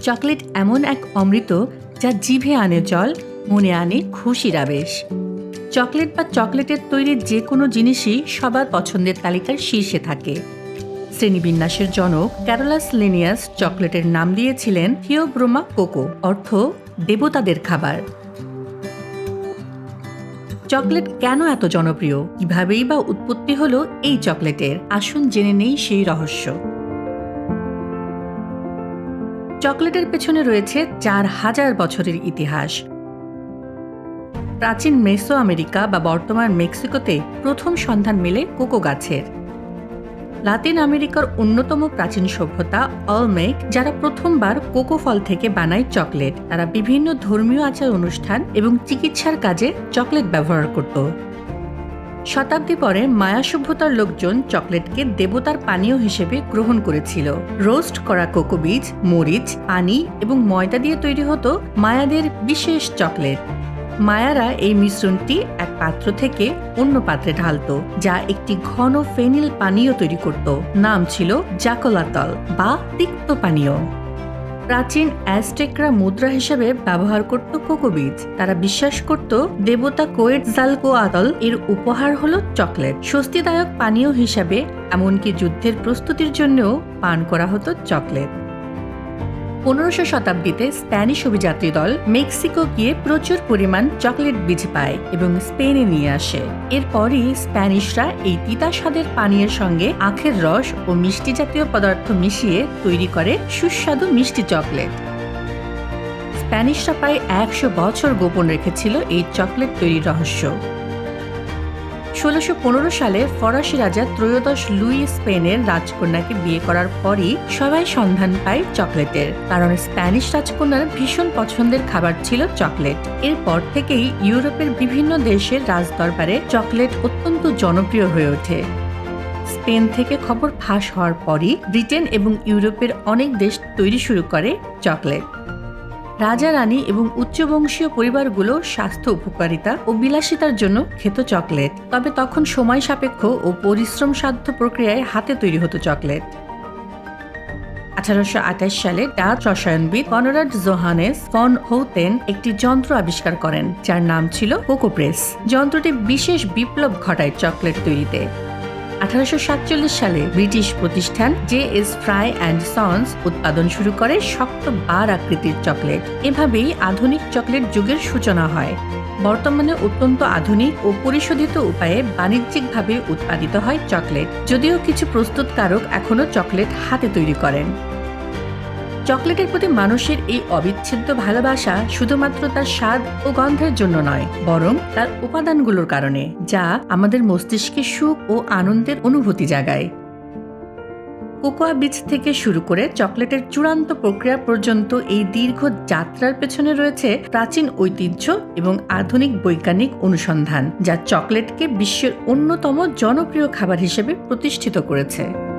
Chocolate এমন এক অমৃত যা জিভে আনে জল, মনে আনে খুশির আবেশ। চকলেট বা চকলেটের তৈরি যে কোনো জিনিসই সবার পছন্দের তালিকার শীর্ষে থাকে। শ্রেণীবিন্যাসের জনক ক্যারোলাস লিনিয়াস চকলেটের নাম দিয়েছিলেন থিওব্রোমা কোকো, অর্থ দেবতাদের খাবার। চকলেট কেন এত জনপ্রিয়? কিভাবেই বা উৎপত্তি হলো এই চকলেটের? আসুন জেনে নেই সেই রহস্য। চকলেটের পেছনে রয়েছে চার হাজার বছরের ইতিহাস। প্রাচীন মেসো আমেরিকা বা বর্তমান মেক্সিকোতে প্রথম সন্ধান মেলে কোকো গাছের। লাতিন আমেরিকার অন্যতম প্রাচীন সভ্যতা অলমেক, যারা প্রথমবার কোকো ফল থেকে বানায় চকলেট। তারা বিভিন্ন ধর্মীয় আচার অনুষ্ঠান এবং চিকিৎসার কাজে চকলেট ব্যবহার করত। শতাব্দী পরে মায়া সভ্যতার লোকজন চকলেটকে দেবতার পানীয় হিসেবে গ্রহণ করেছিল। রোস্ট করা কোকো বীজ মরিচ, পানি এবং ময়দা দিয়ে তৈরি হতো মায়াদের বিশেষ চকলেট। মায়ারা এই মিশ্রণটি এক পাত্র থেকে অন্য পাত্রে ঢালতো, যা একটি ঘন ফেনিল পানীয় তৈরি করত। নাম ছিল জাকলাতল বা তিক্ত পানীয়। প্রাচীন অ্যাজটেকরা মুদ্রা হিসেবে ব্যবহার করত কোকো বীজ। তারা বিশ্বাস করত দেবতা কোয়েট জালকোয়াতল এর উপহার হলো চকলেট। স্বস্তিদায়ক পানীয় হিসাবে, এমনকি যুদ্ধের প্রস্তুতির জন্যও পান করা হতো চকলেট। পনেরোশো শতাব্দীতে স্প্যানিশ অভিযাত্রী দল মেক্সিকো গিয়ে প্রচুর পরিমাণ চকলেট বীজ পায় এবং স্পেনে নিয়ে আসে। এরপরই স্প্যানিশরা এই তিতা স্বাদের পানীয়ের সঙ্গে আখের রস ও মিষ্টি জাতীয় পদার্থ মিশিয়ে তৈরি করে সুস্বাদু মিষ্টি চকলেট। স্প্যানিশরা প্রায় একশো বছর গোপন রেখেছিল এই চকলেট তৈরির রহস্য। ষোলোশো সালে ফরাসি রাজা ত্রয়োদশ লুই স্পেনের রাজকন্যাকে বিয়ে করার পরই সবাই সন্ধান পায় চকলেটের। কারণ স্প্যানিশ রাজকন্যার ভীষণ পছন্দের খাবার ছিল চকলেট। এরপর থেকেই ইউরোপের বিভিন্ন দেশের রাজদরবারে চকলেট অত্যন্ত জনপ্রিয় হয়ে ওঠে। স্পেন থেকে খবর ফাঁস হওয়ার পরই ব্রিটেন এবং ইউরোপের অনেক দেশ তৈরি শুরু করে চকলেট। রাজা রানী এবং উচ্চবংশীয় পরিবারগুলো স্বাস্থ্য উপকারিতা ও বিলাসিতার জন্য খেত চকলেট। তবে তখন সময় সাপেক্ষ ও পরিশ্রম সাধ্য প্রক্রিয়ায় হাতে তৈরি হতো চকলেট। আঠারোশো আঠাশ সালে ডাচ রসায়নবিদ কনরাড জোহানেস ফন হৌতেন একটি যন্ত্র আবিষ্কার করেন, যার নাম ছিল কোকোপ্রেস। যন্ত্রটি বিশেষ বিপ্লব ঘটায় চকলেট তৈরিতে। আঠারোশো সাতচল্লিশ সালে ব্রিটিশ প্রতিষ্ঠান J S Fry and sons উৎপাদন শুরু করে শক্ত বার আকৃতির চকলেট। এভাবেই আধুনিক চকলেট যুগের সূচনা হয়। বর্তমানে অত্যন্ত আধুনিক ও পরিশোধিত উপায়ে বাণিজ্যিকভাবে উৎপাদিত হয় চকলেট। যদিও কিছু প্রস্তুতকারক এখনও চকলেট হাতে তৈরি করেন। চকলেটের প্রতি মানুষের এই অবিচ্ছেদ্য ভালোবাসা শুধুমাত্র তার স্বাদ ও গন্ধের জন্য নয়, বরং তার উপাদানগুলোর কারণে, যা আমাদের মস্তিষ্কে সুখ ও আনন্দের অনুভূতি জাগায়। কোকোয়া বীজ থেকে শুরু করে চকলেটের চূড়ান্ত প্রক্রিয়া পর্যন্ত এই দীর্ঘ যাত্রার পেছনে রয়েছে প্রাচীন ঐতিহ্য এবং আধুনিক বৈজ্ঞানিক অনুসন্ধান, যা চকলেটকে বিশ্বের অন্যতম জনপ্রিয় খাবার হিসেবে প্রতিষ্ঠিত করেছে।